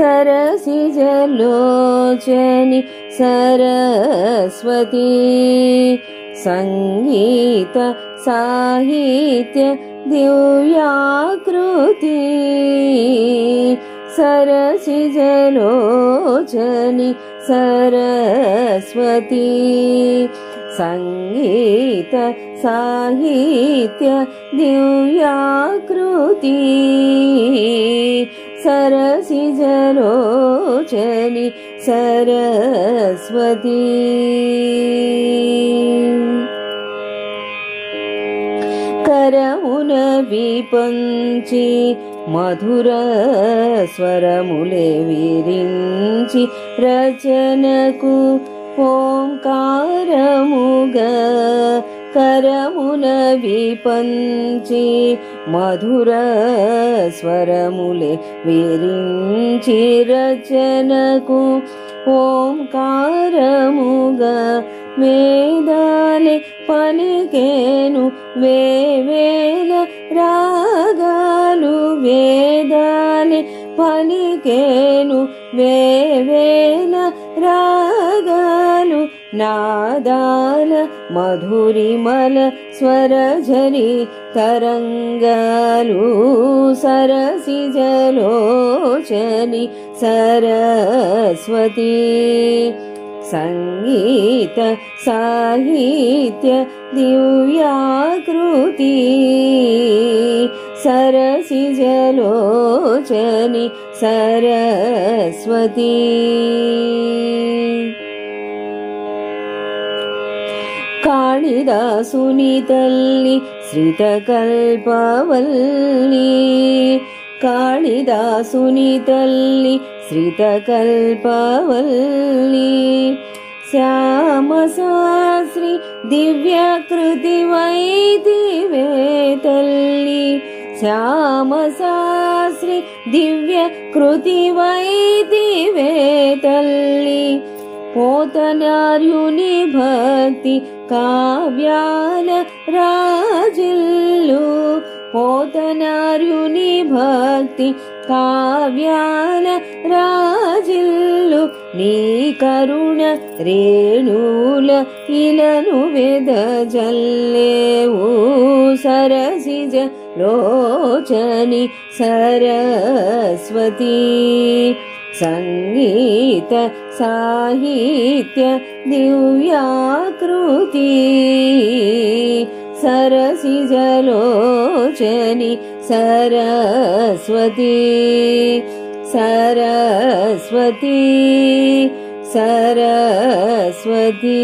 सरसिजलोचनि सरस्वती सङ्गीत साहित्य दिव्याकृति। सरसिजलोचनि सरस्वती सङ्गीत साहित्य दिव्याकृति सरसिजलोचनि सरस्वती కరమున విపంచి మధుర స్వరములే విరించి రచనకు ఓంకారముగా కరమున విపంచి మధుర స్వరములే విరించి రచనకు ఓంకారముగా వేదాలే పలికేను వేవేల రాగాలు వేదాలే పలికేను వేవేల రాగాలు नादाल मधुरिमल स्वरजनि तरङ्गलु सरसिजलोचनि सरस्वती। सङ्गीत साहित्य दिव्याकृति सरसि जलोचनि सरस्वती। కాళిదాసుని తల్లి శ్రితకల్పవల్లి. కాళిదాసుని తల్లి శ్రితకల్పవల్లి. శ్యామశాస్త్రి దివ్యకృతి వైదివే తల్లి. శ్యామశాస్త్రి దివ్య కృతి వైదివే తల్లి. పోతనార్యుని భ భక్తి కావ్యాల రాజిల్లు పోతనార్యుని భక్తి కావ్యాల రాజిల్లు నీ కరుణ రేణుల ఇలను వెదజల్లేవు సరసిజ లోచని సరస్వతి सङ्गीत साहित्य दिव्याकृति सरसिजलोचनि सरस्वती सरस्वती सरस्वती